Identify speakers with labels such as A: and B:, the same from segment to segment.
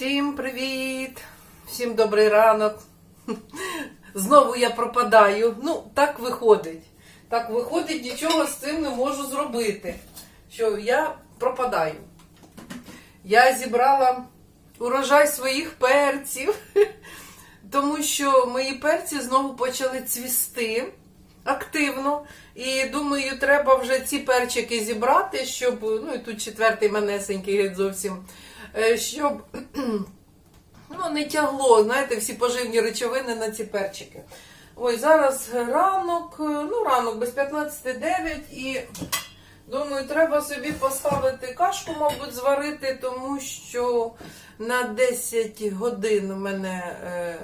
A: Всім привіт! Всім добрий ранок. Знову я пропадаю. Ну, так виходить. Так виходить, нічого з цим не можу зробити. Що я пропадаю. Я зібрала урожай своїх перців, тому що мої перці знову почали цвісти активно. І думаю, треба вже ці перчики зібрати, щоб. Ну і тут четвертий манесенький геть зовсім. Е, Щоб ну, не тягло, знаєте, всі поживні речовини на ці перчики. Ой, зараз ранок, е, ну ранок без 15.09 і думаю, треба собі поставити кашку, мабуть, зварити, тому що на 10 годин у мене е,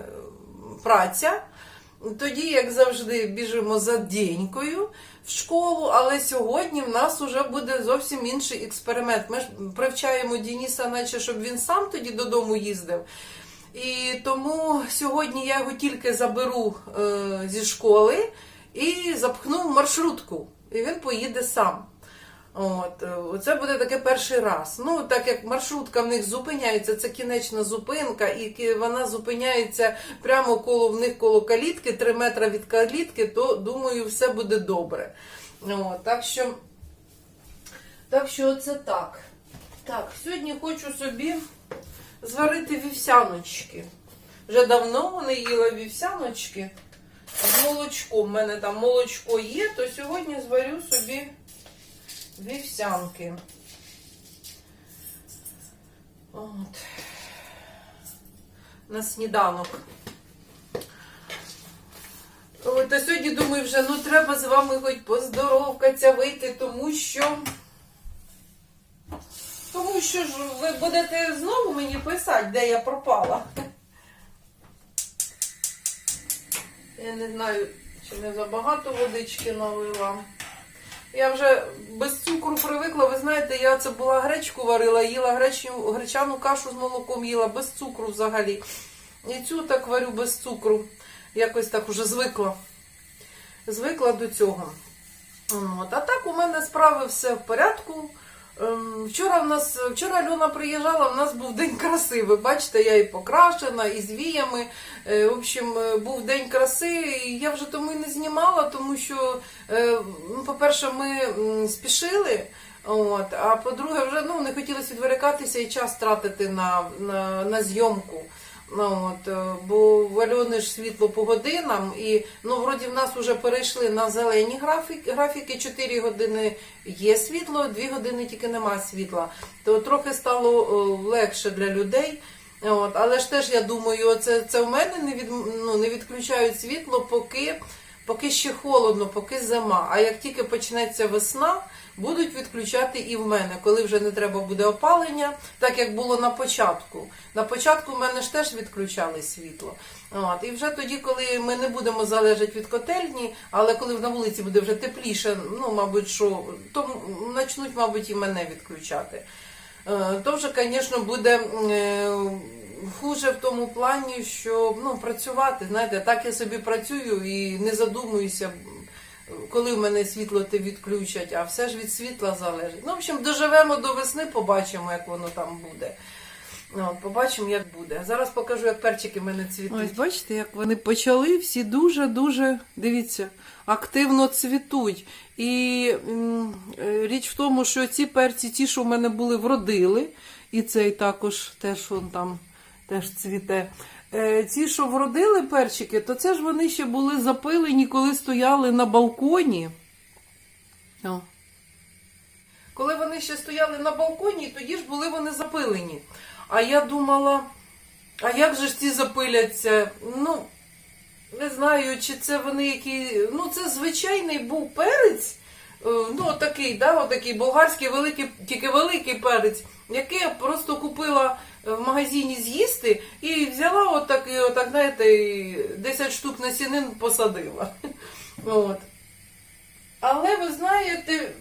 A: праця. Тоді, як завжди, біжимо за денькою в школу, але сьогодні в нас вже буде зовсім інший експеримент. Ми ж привчаємо Дініса, наче щоб він сам тоді додому їздив. І тому сьогодні я його тільки заберу е, зі школи і запхну в маршрутку. І він поїде сам. От, е, Оце буде таке перший раз. Ну, так як маршрутка в них зупиняється, це кінечна зупинка, і вона зупиняється прямо коло в них коло калітки, 3 метри від калітки, то думаю, все буде добре. От, так що, так що це так. Так, сьогодні хочу собі зварити вівсяночки. Вже давно не їла вівсяночки з молочком. У мене там молочко є, то сьогодні зварю собі вівсянки. От. На сніданок. Ой, та сьогодні думаю, вже ну треба з вами хоч поздоровкатися вийти, тому що. Тому що ж ви будете знову мені писати, де я пропала. Я не знаю, чи не забагато водички налила. Я вже без цукру привикла. Ви знаєте, я це була гречку варила, їла гречню, гречану кашу з молоком їла без цукру взагалі. І цю так варю без цукру. Якось так уже звикла. Звикла до цього. От. А так у мене справи все в порядку. Ем, Вчора в нас вчора Льона приїжджала, в нас був день краси. Ви бачите, я і покрашена, і з віями. Е, В общем, е, був день краси. Я вже тому і не знімала, тому що, е, ну, по-перше, ми спішили. От, а по-друге, вже ну, не хотілося відволікатися і час тратити на, на, на зйомку. Ну, от, е, бо в ж світло по годинам, і ну, вроді в нас вже перейшли на зелені графіки, графіки 4 години є світло, 2 години тільки нема світла. То трохи стало е, легше для людей. От, але ж теж я думаю, це, це в мене не, від, ну, не відключають світло, поки, поки ще холодно, поки зима. А як тільки почнеться весна, будуть відключати і в мене, коли вже не треба буде опалення, так як було на початку. На початку в мене ж теж відключали світло. От, і вже тоді, коли ми не будемо залежати від котельні, але коли на вулиці буде вже тепліше, ну, мабуть, що, то почнуть, мабуть, і мене відключати. Е, То вже, звісно, буде е, хуже в тому плані, що ну, працювати, знаєте, так я собі працюю і не задумуюся, коли в мене світло те відключать, а все ж від світла залежить. Ну, в общем, доживемо до весни, побачимо, як воно там буде. Ну, побачимо, як буде. Зараз покажу, як перчики в мене цвітуть. Ось бачите, як вони почали всі дуже-дуже, дивіться, активно цвітуть. І е, річ в тому, що ці перці, ті, що в мене були, вродили, і цей також теж он там теж цвіте. Е, Ці, що вродили перчики, то це ж вони ще були запилені, коли стояли на балконі. О. Коли вони ще стояли на балконі, тоді ж були вони запилені. А я думала, а як же ж ці запиляться? Ну, не знаю, чи це вони які. Ну, це звичайний був перець. е, Ну, такий, да, отакий болгарський великий, тільки великий перець, який я просто купила в магазині з'їсти і взяла отак, і отак, знаєте, 10 штук насінин посадила. От. Але ви знаєте,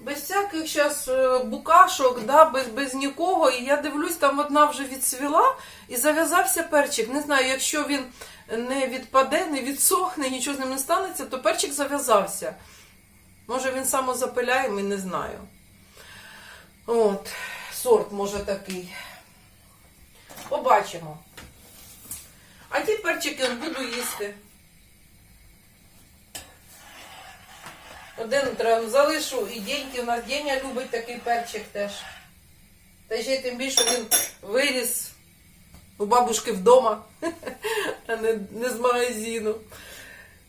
A: без всяких зараз букашок, да, без, без нікого. І я дивлюсь, там одна вже відсвіла і зав'язався перчик. Не знаю, якщо він не відпаде, не відсохне, нічого з ним не станеться, то перчик зав'язався. Може він самозапиляємий, не знаю. От, сорт може такий. Побачимо. А ті перчики буду їсти. Один треба залишу і деньки. У нас Деня любить такий перчик теж. Та ще й тим більше він виріс у бабушки вдома, а не, не з магазину.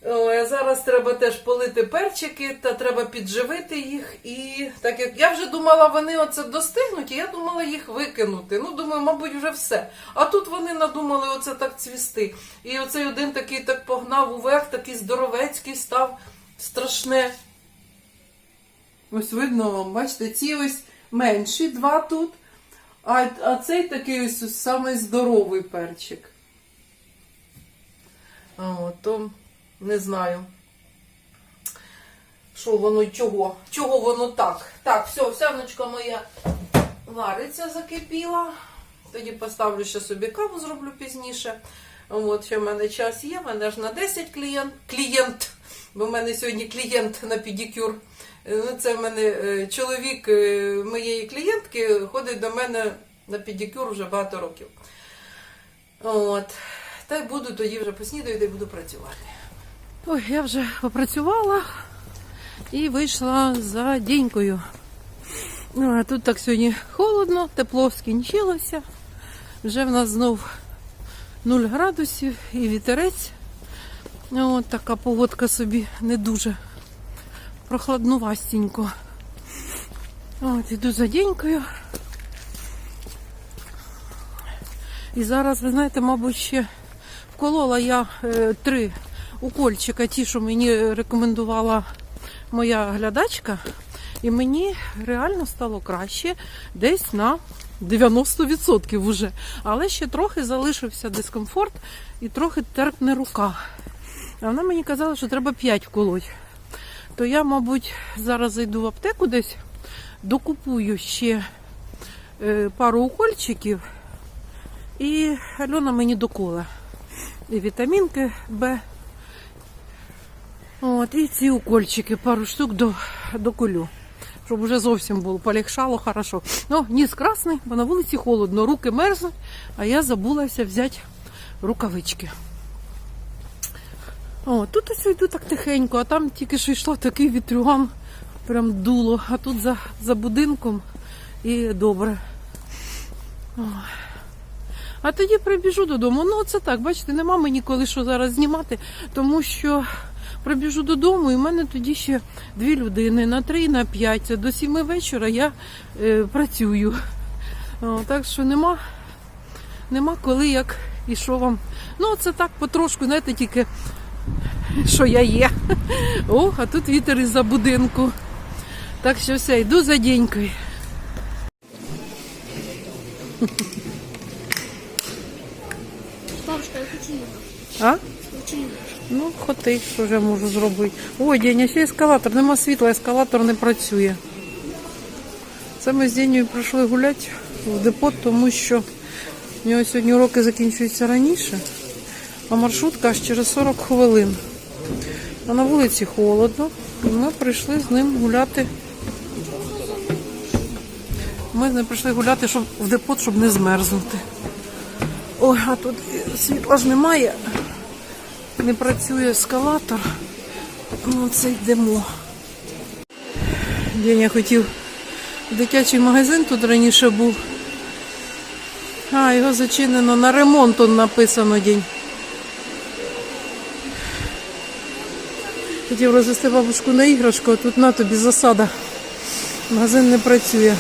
A: Зараз треба теж полити перчики, та треба підживити їх. І так як я вже думала, вони оце достигнуть, і я думала їх викинути. Ну, думаю, мабуть, вже все. А тут вони надумали оце так цвісти. І оцей один такий так погнав уверх, такий здоровецький став страшне. Ось видно вам, бачите, ці ось менші два тут, а, а цей такий ось, ось самий здоровий перчик. А, от, то не знаю. Що воно, чого? Чого воно так? Так, все, всяночка моя вариться, закипіла. Тоді поставлю ще собі каву, зроблю пізніше. От, ще в мене час є, в мене ж на 10 клієнт, клієнт, бо в мене сьогодні клієнт на педикюр. Ну, це в мене е, чоловік е, моєї клієнтки ходить до мене на педикюр вже багато років. От. Та й буду тоді вже поснідаю, та буду працювати. Ой, я вже попрацювала і вийшла за денькою. Ну, а тут так сьогодні холодно, тепло скінчилося. Вже в нас знов 0 градусів і вітерець. От така погодка собі не дуже прохладнувастенько. От, іду за денькою. І зараз, ви знаєте, мабуть, ще вколола я е, три укольчика, ті, що мені рекомендувала моя глядачка. І мені реально стало краще десь на 90% вже. Але ще трохи залишився дискомфорт і трохи терпне рука. А вона мені казала, що треба 5 вколоть. То я, мабуть, зараз зайду в аптеку десь, докупую ще е, пару укольчиків. І Альона мені докола. І вітамінки Б. От, і ці укольчики, пару штук до, доколю. Щоб вже зовсім було полегшало хорошо. Ну, ніс красний, бо на вулиці холодно, руки мерзнуть, а я забулася взяти рукавички. О, тут ось йду так тихенько, а там тільки що йшло такий вітрюган, прям дуло, а тут за, за будинком і добре. О. А тоді прибіжу додому. Ну, це так, бачите, нема мені коли що зараз знімати, тому що прибіжу додому, і в мене тоді ще дві людини на три, на п'ять. До сіми вечора я е, працюю. О, так що нема, нема коли як і що вам. Ну, це так потрошку, знаєте, тільки що я є. О, а тут вітер із-за будинку. Так що все, йду за денькою.
B: Бабушка, я хочу.
A: А?
B: Хочу.
A: Ну, хоти, що вже можу зробити. Ой, Деня, ще ескалатор, нема світла, ескалатор не працює. Це ми з Денею прийшли гуляти в депот, тому що в нього сьогодні уроки закінчуються раніше, а маршрутка аж через 40 хвилин. А на вулиці холодно, і ми прийшли з ним гуляти. Ми з ним прийшли гуляти щоб, в депот, щоб не змерзнути. Ой, а тут світла ж немає не працює ескалатор. Ну, це йдемо. День я хотів дитячий магазин тут раніше був. А, його зачинено на ремонт он написано день. Хотів розвести бабушку на іграшку, а тут на тобі засада. Магазин не працює.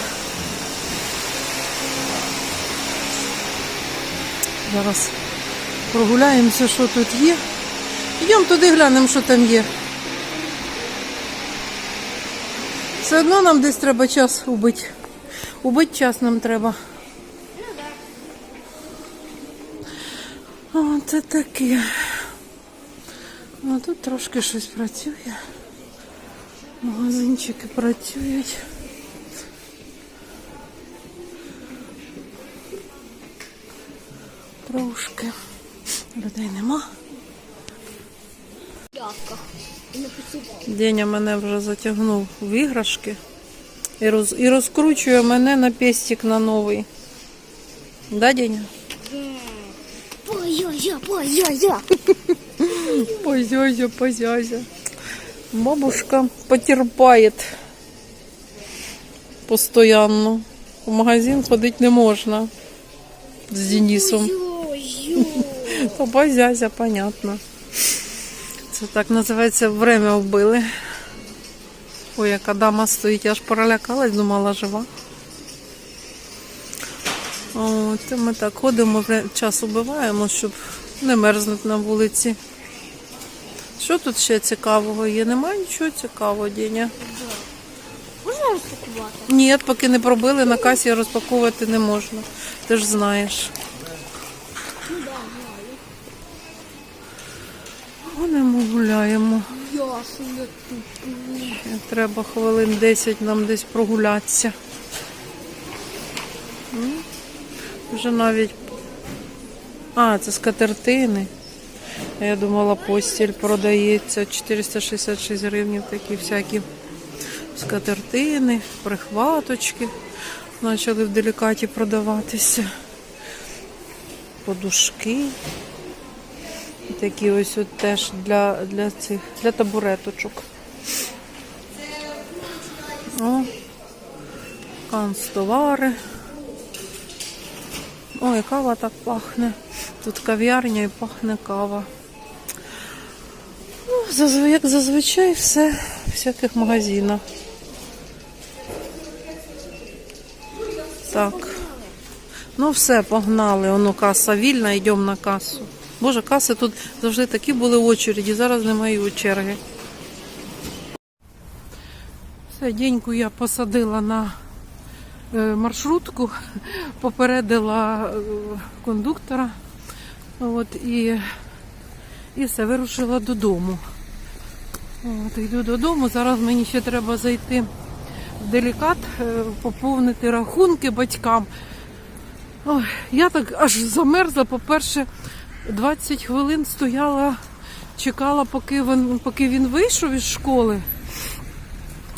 A: Зараз прогуляємося, що тут є. Йдемо туди глянемо, що там є. Все одно нам десь треба час убити. Убити час нам треба. О, це таке. А тут трошки щось працює. Магазинчики працюють. Трошки. Людей нема.
B: І.
A: Деня мене вже затягнув в іграшки. І, роз, і розкручує мене на пестик на новий. Да, Деня?
B: Ой-ой-ой, ой-ой-ой.
A: Позязя, позязя. Бабушка потерпает постоянно. В магазин ходити не можна з Денисом. Позязя, понятно. Це так називається время вбили. Ой, яка дама стоїть, я аж перелякалась, думала жива. От, ми так ходимо, час убиваємо, щоб не мерзнути на вулиці. Що тут ще цікавого є? Немає нічого цікавого, Деня.
B: Можна розпакувати?
A: Ні, поки не пробили, на касі розпаковувати не можна. Ти ж знаєш. Ходимо, гуляємо. Треба хвилин 10 нам десь прогулятися. Вже навіть. А, це скатертини. Я думала, постіль продається 466 гривень, такі всякі скатертини, прихваточки. Почали в делікаті продаватися. Подушки. Такі ось от теж для, для цих для табуреточок. О, канцтовари. Ой, кава так пахне. Тут кав'ярня і пахне кава. Ну, як зазвичай все в всяких магазинах. Так. Ну все, погнали. Воно каса вільна, йдемо на касу. Боже, каси тут завжди такі були очереді, зараз немає черги. Все, деньку я посадила на е, маршрутку, попередила е, кондуктора. От, і, і все, вирушила додому. От, йду додому. Зараз мені ще треба зайти в делікат, е, поповнити рахунки батькам. Ой, я так аж замерзла. По-перше, 20 хвилин стояла, чекала, поки він, поки він вийшов із школи.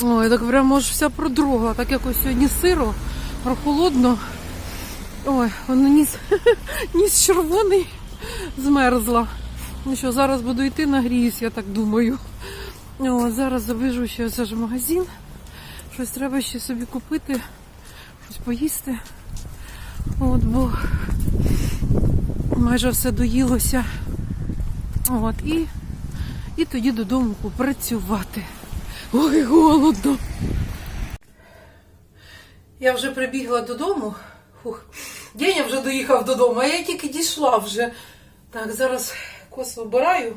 A: Ой, так прямо аж вся продрогла, так якось сьогодні сиро, прохолодно. Ой, воно ніс, ніс червоний, змерзла. Ну що, зараз буду йти нагріюсь, я так думаю. О, зараз забіжу ще все ж магазин. Щось треба ще собі купити, щось поїсти. От, бо майже все доїлося. От, і, і тоді додому попрацювати. Ой, голодно. Я вже прибігла додому. Фух. Деня вже доїхав додому, а я тільки дійшла вже. Так, зараз кос вибираю.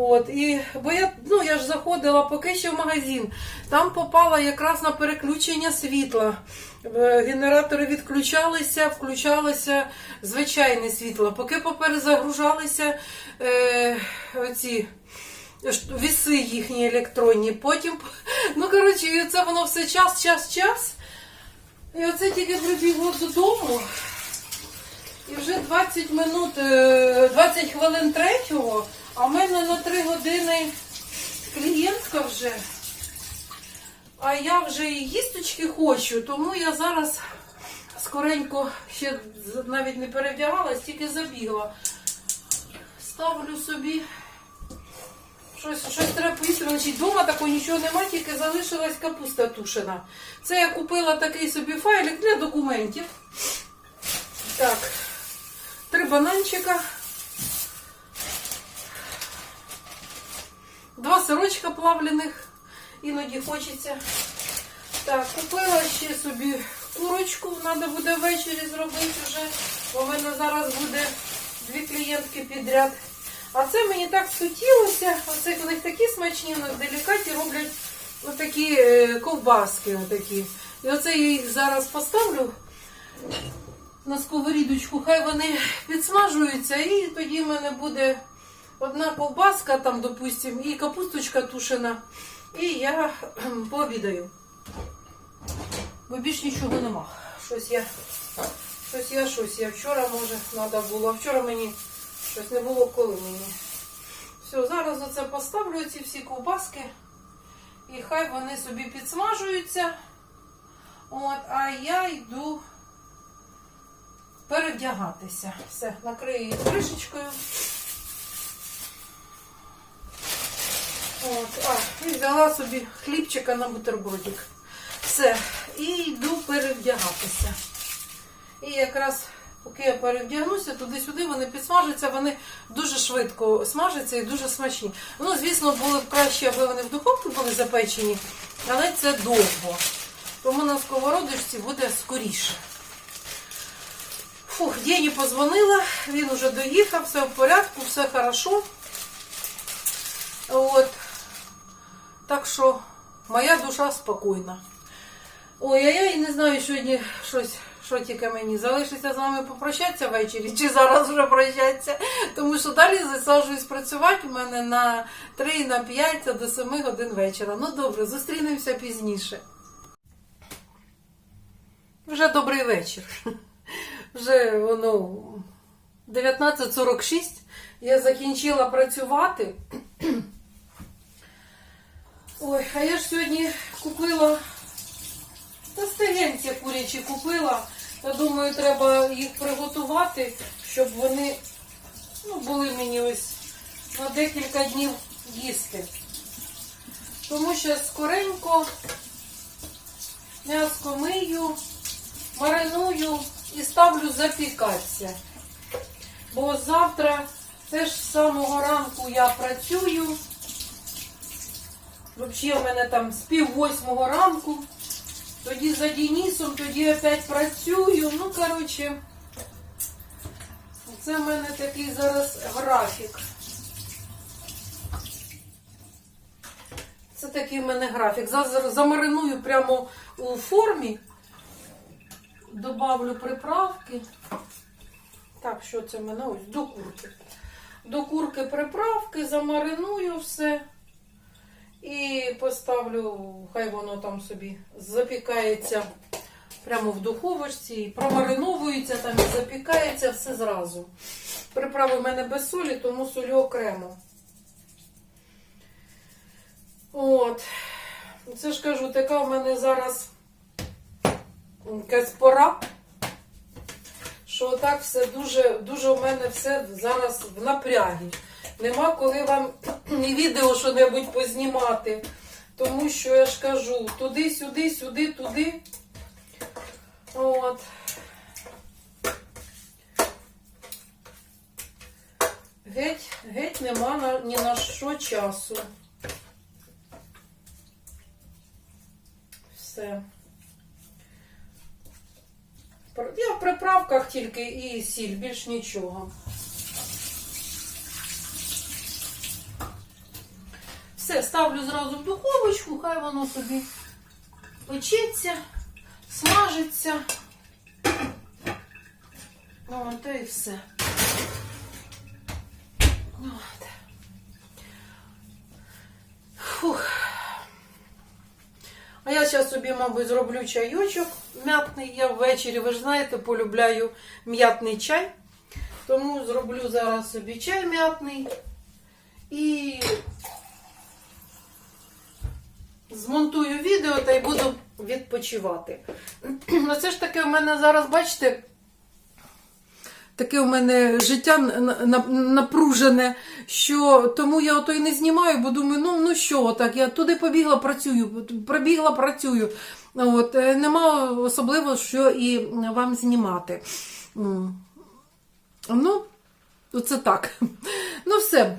A: От, і, бо я, ну, я ж заходила поки що в магазин. Там попала якраз на переключення світла. Е, Генератори відключалися, включалося звичайне світло. Поки поперезагружалися е, оці віси їхні електронні. Потім, ну коротше, це воно все час, час, час. І оце тільки прибігло додому. І вже 20 минут, е, 20 хвилин третього, а в мене на 3 години клієнтка вже. А я вже і їсточки хочу, тому я зараз скоренько ще навіть не перевдягалась, тільки забігла. Ставлю собі. Щось, щось треба значить вдома такого нічого нема, тільки залишилась капуста тушена. Це я купила такий собі файлик для документів. Так, три бананчика. Два сирочка плавлених, іноді хочеться. Так, купила ще собі курочку, треба буде ввечері зробити вже. бо в мене зараз буде дві клієнтки підряд. А це мені так хотілося. Оце у них такі смачні, на делікаті роблять отакі е, ковбаски. Отакі. І оце я їх зараз поставлю на сковорідочку, хай вони підсмажуються, і тоді в мене буде одна ковбаска, там, допустим, і капусточка тушена. І я пообідаю. Бо більш нічого нема. Щось я, щось я, щось я. Вчора, може, треба було. Вчора мені щось не було коли мені. Все, зараз оце поставлю ці всі ковбаски. І хай вони собі підсмажуються. От, а я йду перевдягатися. Все, накрию її кришечкою. От, а, і взяла собі хлібчика на бутербродик. Все, і йду перевдягатися. І якраз поки я перевдягнуся, туди-сюди вони підсмажаться, вони дуже швидко смажаться і дуже смачні. Ну, звісно, було б краще, аби вони в духовці були запечені, але це довго. Тому на сковородочці буде скоріше. Фух, Дені позвонила, він уже доїхав, все в порядку, все хорошо. От. Так що моя душа спокійна. Ой, а я і не знаю сьогодні щось, що тільки мені. Залишиться з вами попрощатися ввечері, чи зараз вже прощатися. Тому що далі засаджуюсь працювати у мене на 3, на 5 до 7 годин вечора. Ну добре, зустрінемося пізніше. Вже добрий вечір. Вже воно 19.46. Я закінчила працювати. Ой, а я ж сьогодні купила та стегенці курячі купила. Я думаю, треба їх приготувати, щоб вони ну, були мені ось на декілька днів їсти. Тому що скоренько м'яско мию, мариную і ставлю запікатися. Бо завтра теж з самого ранку я працюю. Взагалі, у мене там з пів восьмого ранку. Тоді за Денисом, тоді опять працюю. Ну, коротше, це в мене такий зараз графік. Це такий в мене графік. Зараз замариную прямо у формі. Добавлю приправки. Так, що це в мене? Ось до курки. До курки приправки, замариную все. І поставлю, хай воно там собі запікається прямо в духовочці, промариновується там і запікається все зразу. Приправи в мене без солі, тому солю окремо. От. Це ж кажу, така в мене зараз якась пора. Що так все дуже, дуже у мене все зараз в напрягі. Нема коли вам і відео що-небудь познімати. Тому що я ж кажу, туди, сюди, сюди, туди. От. Геть, геть нема на, ні на що часу. Все. Я в приправках тільки і сіль, більш нічого. Все, ставлю зразу в духовочку, хай воно собі печеться, смажиться. О, та і все. От. Фух. А я зараз собі, мабуть, зроблю чайочок м'ятний. Я ввечері, ви ж знаєте, полюбляю м'ятний чай. Тому зроблю зараз собі чай м'ятний. І змонтую відео та й буду відпочивати. Ну це ж таке в мене зараз, бачите, таке у мене життя на- на- напружене, що тому я ото й не знімаю, бо думаю, ну, ну що, так, я туди побігла, працюю, пробігла, працюю. От, е, нема особливо що і вам знімати. Ну, Оце так. Ну все,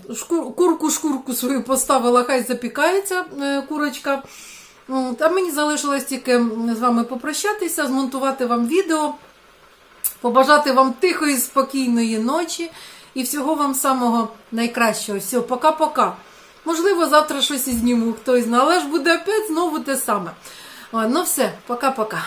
A: курку шкурку свою поставила, хай запікається е, курочка. А мені залишилось тільки з вами попрощатися, змонтувати вам відео, побажати вам тихої, спокійної ночі і всього вам самого найкращого. Все, пока-пока. Можливо, завтра щось і зніму, хтось знає, але ж буде опять знову те саме. Ну все, пока-пока.